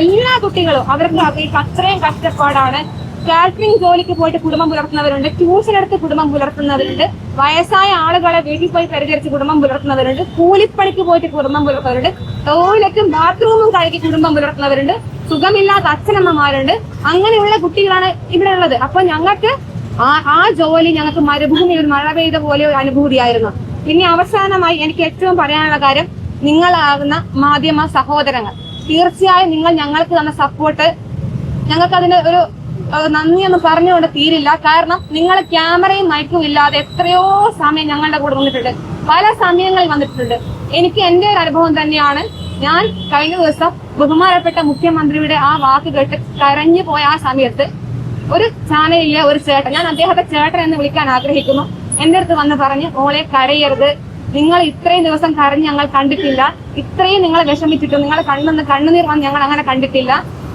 എല്ലാ കുട്ടികളും അവർക്ക് ഈ അത്രയും കഷ്ടപ്പാടാണ്. കാറ്ററിംഗ് ജോലിക്ക് പോയിട്ട് കുടുംബം പുലർത്തുന്നവരുണ്ട്. ട്യൂഷൻ എടുത്ത് കുടുംബം പുലർത്തുന്നവരുണ്ട്. വയസ്സായ ആളുകളെ വീട്ടിൽ പോയി പരിചരിച്ച് കുടുംബം പുലർത്തുന്നവരുണ്ട്. കൂലിപ്പണിക്ക് പോയിട്ട് കുടുംബം പുലർത്തുന്നവരുണ്ട്. ടോയ്ലറ്റും ബാത്റൂമും കഴുകി കുടുംബം പുലർത്തുന്നവരുണ്ട്. സുഖമില്ലാത്ത അച്ഛനമ്മമാരുണ്ട്. അങ്ങനെയുള്ള കുട്ടികളാണ് ഇവിടെ ഉള്ളത്. അപ്പൊ ഞങ്ങൾക്ക് ആ ജോലി ഞങ്ങൾക്ക് മരുഭൂമി ഒരു മഴ പെയ്ത പോലെ ഒരു അനുഭൂതിയായിരുന്നു. പിന്നെ അവസാനമായി എനിക്ക് ഏറ്റവും പറയാനുള്ള കാര്യം നിങ്ങളാകുന്ന മാധ്യമ സഹോദരങ്ങൾ. തീർച്ചയായും നിങ്ങൾ ഞങ്ങൾക്ക് തന്ന സപ്പോർട്ട് ഞങ്ങൾക്ക് അതിന് ഒരു നന്ദി നന്ദിയൊന്നും പറഞ്ഞുകൊണ്ട് തീരില്ല. കാരണം നിങ്ങൾ ക്യാമറയും മൈക്കും ഇല്ലാതെ എത്രയോ സമയം ഞങ്ങളുടെ കൂടെ വന്നിട്ടുണ്ട് പല സമയങ്ങളിൽ വന്നിട്ടുണ്ട്. എനിക്ക് എന്റെ ഒരു അനുഭവം തന്നെയാണ്. ഞാൻ കഴിഞ്ഞ ദിവസം ബഹുമാനപ്പെട്ട മുഖ്യമന്ത്രിയുടെ ആ വാക്ക് കേട്ട് കരഞ്ഞു പോയ ആ സമയത്ത് ഒരു ചാനലിലെ ഒരു ചേട്ടൻ ഞാൻ അദ്ദേഹത്തെ ചേട്ടൻ എന്ന് വിളിക്കാൻ ആഗ്രഹിക്കുന്നു. എന്റെ അടുത്ത് വന്ന് പറഞ്ഞ് മോളെ കരയരുത്. നിങ്ങൾ ഇത്രയും ദിവസം കരഞ്ഞ് ഞങ്ങൾ കണ്ടിട്ടില്ല. ഇത്രയും നിങ്ങൾ വിഷമിച്ചിട്ടും നിങ്ങളെ കണ്ണെന്ന് കണ്ണുനീർ വന്ന് ഞങ്ങൾ അങ്ങനെ കണ്ടിട്ടില്ല.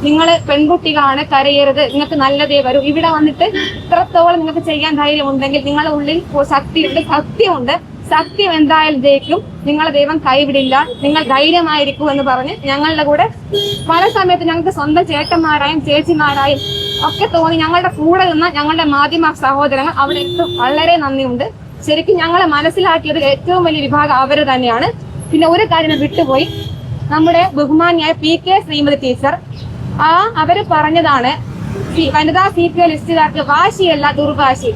നിങ്ങൾ പെൺകുട്ടികളാണ് കരയരുത്. നിങ്ങൾക്ക് നല്ലതേ വരൂ. ഇവിടെ വന്നിട്ട് ഇത്രത്തോളം നിങ്ങൾക്ക് ചെയ്യാൻ ധൈര്യം ഉണ്ടെങ്കിൽ നിങ്ങളുടെ ഉള്ളിൽ ശക്തിയുണ്ട് സത്യമുണ്ട്. സത്യം എന്തായാലും ജയിക്കും നിങ്ങളെ ദൈവം കൈവിടില്ല. നിങ്ങൾ ധൈര്യമായിരിക്കൂ എന്ന് പറഞ്ഞ് ഞങ്ങളുടെ കൂടെ പല സമയത്ത് ഞങ്ങൾക്ക് സ്വന്തം ചേട്ടന്മാരായും ചേച്ചിമാരായും ഒക്കെ തോന്നി ഞങ്ങളുടെ കൂടെ നിന്ന ഞങ്ങളുടെ മാധ്യമ സഹോദരങ്ങൾ അവിടെ വളരെ നന്ദിയുണ്ട്. ശരിക്കും ഞങ്ങളെ മനസ്സിലാക്കിയത് ഏറ്റവും വലിയ വിഭാഗം അവർ തന്നെയാണ്. പിന്നെ ഒരു കാര്യം വിട്ടുപോയി. നമ്മുടെ ബഹുമാനിയായ പി കെ ശ്രീമതി ടീച്ചർ ആ അവർ പറഞ്ഞതാണ് വനിതാ സി പി ലിസ്റ്റുകാർക്ക് വാശിയല്ല ദുർവാശി.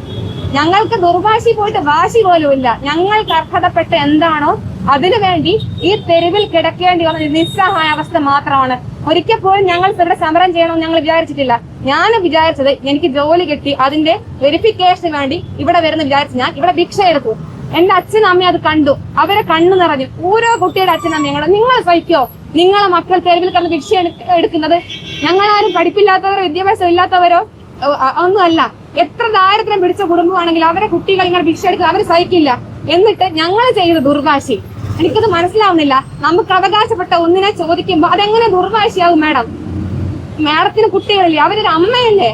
ഞങ്ങൾക്ക് ദുർവാശി പോയിട്ട് വാശി പോലും ഇല്ല. ഞങ്ങൾക്ക് അർഹതപ്പെട്ട എന്താണോ അതിനു വേണ്ടി ഈ തെരുവിൽ കിടക്കേണ്ടി വന്ന നിസ്സഹായ അവസ്ഥ മാത്രമാണ് ഒരിക്കൽ പോലും ഞങ്ങൾ ഇവിടെ സമരം ചെയ്യണമെന്ന് ഞങ്ങൾ വിചാരിച്ചിട്ടില്ല. ഞാൻ വിചാരിച്ചത് എനിക്ക് ജോലി കിട്ടി അതിന്റെ വെരിഫിക്കേഷന് വേണ്ടി ഇവിടെ വരുന്ന വിചാരിച്ച് ഞാൻ ഇവിടെ ഭിക്ഷ എടുത്തു. എന്റെ അച്ഛനും അമ്മയും അത് കണ്ടു. അവരെ കണ്ണു നിറഞ്ഞു. ഓരോ കുട്ടിയുടെ അച്ഛനും അമ്മയും നിങ്ങൾ സഹിക്കോ? നിങ്ങളെ മക്കൾ തെരുവിൽ കണ്ട് ഭിക്ഷ എടുക്ക- എടുക്കുന്നത്? ഞങ്ങളാരും പഠിപ്പില്ലാത്തവരോ വിദ്യാഭ്യാസം ഇല്ലാത്തവരോ? ഒന്നുമല്ല. എത്ര ദാരിദ്ര്യം പിടിച്ച കുടുംബമാണെങ്കിൽ അവരെ കുട്ടികൾ ഇങ്ങനെ ഭിക്ഷ എടുക്കുക അവർ സഹിക്കില്ല. എന്നിട്ട് ഞങ്ങൾ ചെയ്ത ദുർവാശി. എനിക്കത് മനസ്സിലാവുന്നില്ല. നമുക്ക് അവകാശപ്പെട്ട ഒന്നിനെ ചോദിക്കുമ്പോ അതെങ്ങനെ ദുർവാശിയാവും മാഡം? മാഡത്തിന് കുട്ടികളില്ലേ അവരൊരു അമ്മയല്ലേ?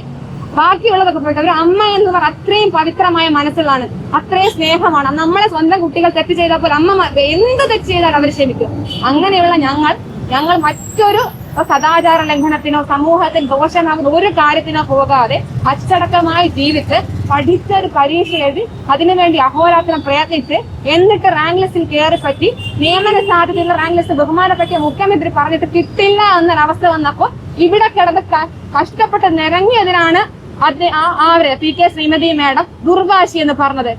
ബാക്കിയുള്ളതൊക്കെ പോയിട്ട് ഒരു അമ്മ എന്ന് പറഞ്ഞ അത്രയും പവിത്രമായ മനസ്സിലാണ് അത്രയും സ്നേഹമാണ്. നമ്മളെ സ്വന്തം കുട്ടികൾ തെറ്റ് ചെയ്താൽ പോലും അമ്മ എന്ത് തെറ്റ് ചെയ്താൽ അവർ ക്ഷമിക്കും. അങ്ങനെയുള്ള ഞങ്ങൾ ഞങ്ങൾ മറ്റൊരു സദാചാര ലംഘനത്തിനോ സമൂഹത്തിൽ ദോഷമാകുന്ന ഒരു കാര്യത്തിനോ പോകാതെ അച്ചടക്കമായി ജീവിച്ച് പഠിച്ച ഒരു പരീക്ഷ എഴുതി അതിനുവേണ്ടി അഹോരാത്രം പ്രയത്നിച്ച് എന്നിട്ട് റാങ്ക് ലിസ്റ്റിൽ കയറി പറ്റി നിയമന സാധ്യതയുള്ള റാങ്ക് ലിസ്റ്റ് ബഹുമാനപ്പെട്ട മുഖ്യമന്ത്രി പറഞ്ഞിട്ട് കിട്ടില്ല എന്നൊരവസ്ഥ വന്നപ്പോ ഇവിടെ കിടന്ന് കഷ്ടപ്പെട്ട് നിരങ്ങിയതിനാണ് അത് ആ ആവര് പി കെ ശ്രീമതി മാഡം ദുർവാശി എന്ന് പറഞ്ഞത്.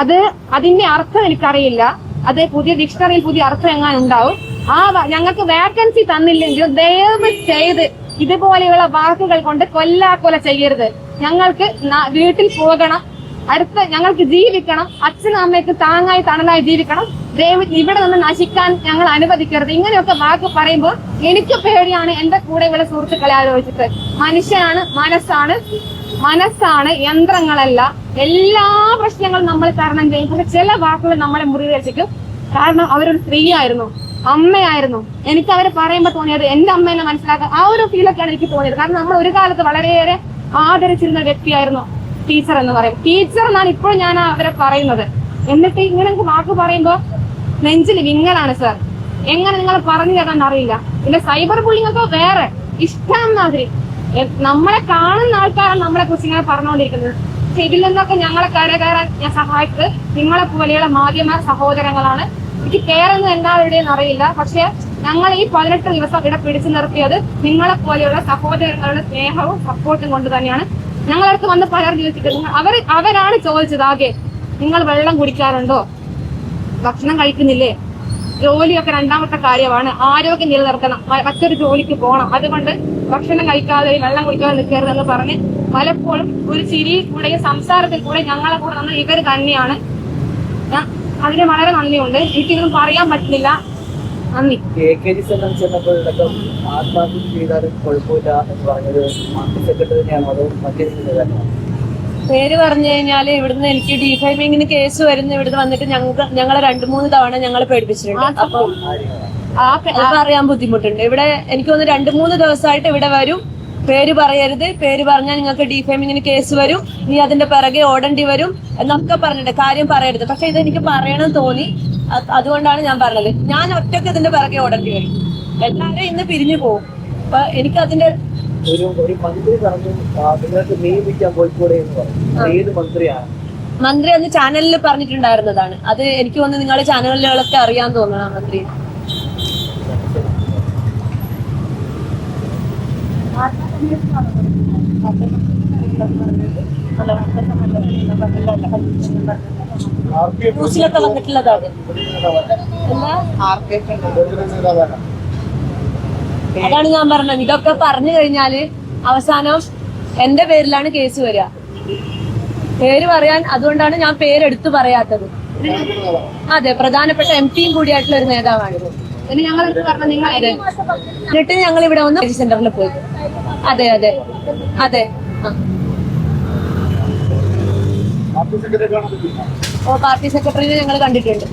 അത് അതിന്റെ അർത്ഥം എനിക്കറിയില്ല. അത് പുതിയ ഡിക്ഷണറിയിൽ പുതിയ അർത്ഥം എങ്ങാനും ഉണ്ടാവും ആ ഞങ്ങൾക്ക് വേക്കൻസി തന്നില്ലെങ്കിൽ ദയവ് ചെയ്ത് ഇതുപോലെയുള്ള വാക്കുകൾ കൊണ്ട് കൊല്ലാക്കൊല ചെയ്യരുത്. ഞങ്ങൾക്ക് വീട്ടിൽ പോകണം. അടുത്ത ഞങ്ങൾക്ക് ജീവിക്കണം. അച്ഛനും അമ്മയ്ക്ക് താങ്ങായി തണലായി ജീവിക്കണം. ദൈവം ഇവിടെ നിന്ന് നശിക്കാൻ ഞങ്ങൾ അനുവദിക്കരുത്. ഇങ്ങനെയൊക്കെ വാക്ക് പറയുമ്പോൾ എനിക്ക് പേടിയാണ് എന്റെ കൂടെയുള്ള സുഹൃത്തുക്കളെ ആലോചിച്ചിട്ട്. മനുഷ്യനാണ് മനസ്സാണ്. മനസ്സാണ് യന്ത്രങ്ങളല്ല. എല്ലാ പ്രശ്നങ്ങളും നമ്മൾ തരണം ചെയ്യും. പക്ഷെ ചില വാക്കുകൾ നമ്മളെ മുറിവേൽപ്പിക്കും. കാരണം അവരൊരു സ്ത്രീയായിരുന്നു. അമ്മയായിരുന്നു. എനിക്ക് അവരെ പറയുമ്പോൾ തോന്നിയത് എന്റെ അമ്മേനെ മനസ്സിലാക്കാൻ ആ ഒരു ഫീലൊക്കെയാണ് എനിക്ക് തോന്നിയത്. കാരണം നമ്മൾ ഒരു കാലത്ത് വളരെയേറെ ആദരിച്ചിരുന്ന വ്യക്തിയായിരുന്നു ടീച്ചർ എന്ന് പറയും. ടീച്ചർ എന്നാണ് ഇപ്പോഴും ഞാൻ അവരെ പറയുന്നത്. എന്നിട്ട് ഇങ്ങനെ വാക്ക് പറയുമ്പോൾ നെഞ്ചിൽ വിങ്ങലാണ് സർ എങ്ങനെ നിങ്ങൾ പറഞ്ഞു തരാൻ അറിയില്ല. പിന്നെ സൈബർ ബുള്ളിംഗ് ഒക്കെ വേറെ. ഇഷ്ടം മാതിരി. നമ്മളെ കാണുന്ന ആൾക്കാരാണ് നമ്മളെ കുറിച്ച് ഇങ്ങനെ പറഞ്ഞുകൊണ്ടിരിക്കുന്നത് പക്ഷെ ഇതിൽ നിന്നൊക്കെ ഞങ്ങളെ കരകയറാൻ ഞാൻ സഹായിച്ചത് നിങ്ങളെ പോലെയുള്ള മാധ്യമ സഹോദരങ്ങളാണ് എനിക്ക് കെയറൊന്നും എന്താ എവിടെയെന്ന് അറിയില്ല. പക്ഷെ ഞങ്ങൾ ഈ പതിനെട്ട് ദിവസം ഇവിടെ പിടിച്ചു നിർത്തിയത് നിങ്ങളെ പോലെയുള്ള സഹോദരങ്ങളുടെ സ്നേഹവും സപ്പോർട്ടും കൊണ്ട് തന്നെയാണ്. ഞങ്ങളടുത്ത് വന്ന് പലർ ചോദിച്ചിട്ട് അവർ അവരാണ് ചോദിച്ചത് ആകെ. നിങ്ങൾ വെള്ളം കുടിക്കാറുണ്ടോ? ഭക്ഷണം കഴിക്കുന്നില്ലേ? ജോലിയൊക്കെ രണ്ടാമത്തെ കാര്യമാണ്. ആരോഗ്യം നിലനിർത്തണം. മറ്റൊരു ജോലിക്ക് പോകണം. അതുകൊണ്ട് ഭക്ഷണം കഴിക്കാതെ വെള്ളം കുടിക്കാതെ നിൽക്കരുതെന്ന് പറഞ്ഞ് പലപ്പോഴും ഒരു ചിരി കൂടെയും സംസാരത്തിൽ കൂടെ ഞങ്ങളെ കൂടെ നിന്ന് ഇവർ തന്നെയാണ്. അതിന് വളരെ നന്ദിയുണ്ട്. എനിക്കിതൊന്നും പറയാൻ പറ്റില്ല നന്ദി. കെ കെ ജി സെന്റർ ചെന്നപ്പോഴടക്കം ആത്മഹത്യ ചെയ്താലും കുഴപ്പമില്ല എന്ന് പറഞ്ഞത് പാർട്ടി സെക്രട്ടറി തന്നെയാണോ അതോ മറ്റേതെങ്കിലും പേര് പറഞ്ഞു കഴിഞ്ഞാൽ ഇവിടുന്ന് എനിക്ക് ഡിഫൈമിങ്ങിന് കേസ് വരുന്ന. ഇവിടുന്ന് വന്നിട്ട് ഞങ്ങൾക്ക് ഞങ്ങളെ രണ്ടു മൂന്ന് തവണ ഞങ്ങളെ പേടിപ്പിച്ചിട്ടുണ്ട്. അപ്പൊ ആ പറയാൻ അറിയാൻ ബുദ്ധിമുട്ടുണ്ട്. ഇവിടെ എനിക്ക് തോന്നുന്നു രണ്ടു മൂന്ന് ദിവസമായിട്ട് ഇവിടെ വരും. പേര് പറയരുത്. പേര് പറഞ്ഞാൽ നിങ്ങൾക്ക് ഡിഫേമിങ്ങിന് കേസ് വരും. നീ അതിന്റെ പിറകെ ഓടേണ്ടി വരും എന്നൊക്കെ പറഞ്ഞിട്ട് കാര്യം പറയരുത്. പക്ഷെ ഇത് എനിക്ക് പറയണം തോന്നി. അതുകൊണ്ടാണ് ഞാൻ പറഞ്ഞത്. ഞാൻ ഒറ്റയ്ക്ക് ഇതിന്റെ പിറകെ ഓടേണ്ടി വരും. എല്ലാവരും ഇന്ന് പിരിഞ്ഞു പോകും അപ്പൊ എനിക്ക് അതിന്റെ ഒരു ഒരു മന്ത്രി പറഞ്ഞു ആ, നിങ്ങൾക്ക് നിയമിക്കാൻ പോയിക്കൂടെ എന്ന് പറഞ്ഞു. ഏത് മന്ത്രിയാണ്? മന്ത്രി അന്ന് ചാനലിൽ പറഞ്ഞിട്ടുണ്ടായിരുന്നതാണ്. അത് എനിക്ക് തോന്നുന്നു നിങ്ങളുടെ ചാനലുകളൊക്കെ അറിയാൻ തോന്നണം മന്ത്രി. അതാണ് ഞാൻ പറഞ്ഞത്. ഇതൊക്കെ പറഞ്ഞു കഴിഞ്ഞാൽ അവസാനം എന്റെ പേരിലാണ് കേസ് വരിക. പേര് പറയാൻ അതുകൊണ്ടാണ് ഞാൻ പേരെടുത്തു പറയാത്തത്. അതെ പ്രധാനപ്പെട്ട എം പിയും കൂടിയായിട്ടുള്ള ഒരു നേതാവാണ് പിന്നെ ഞങ്ങൾ പറഞ്ഞ നിങ്ങൾ ഞങ്ങൾ ഇവിടെ വന്ന് സെന്ററിൽ പോയി. അതെ അതെ. അതെ. ഓ പാർട്ടി സെക്രട്ടറിനെ ഞങ്ങൾ കണ്ടിട്ടുണ്ട്.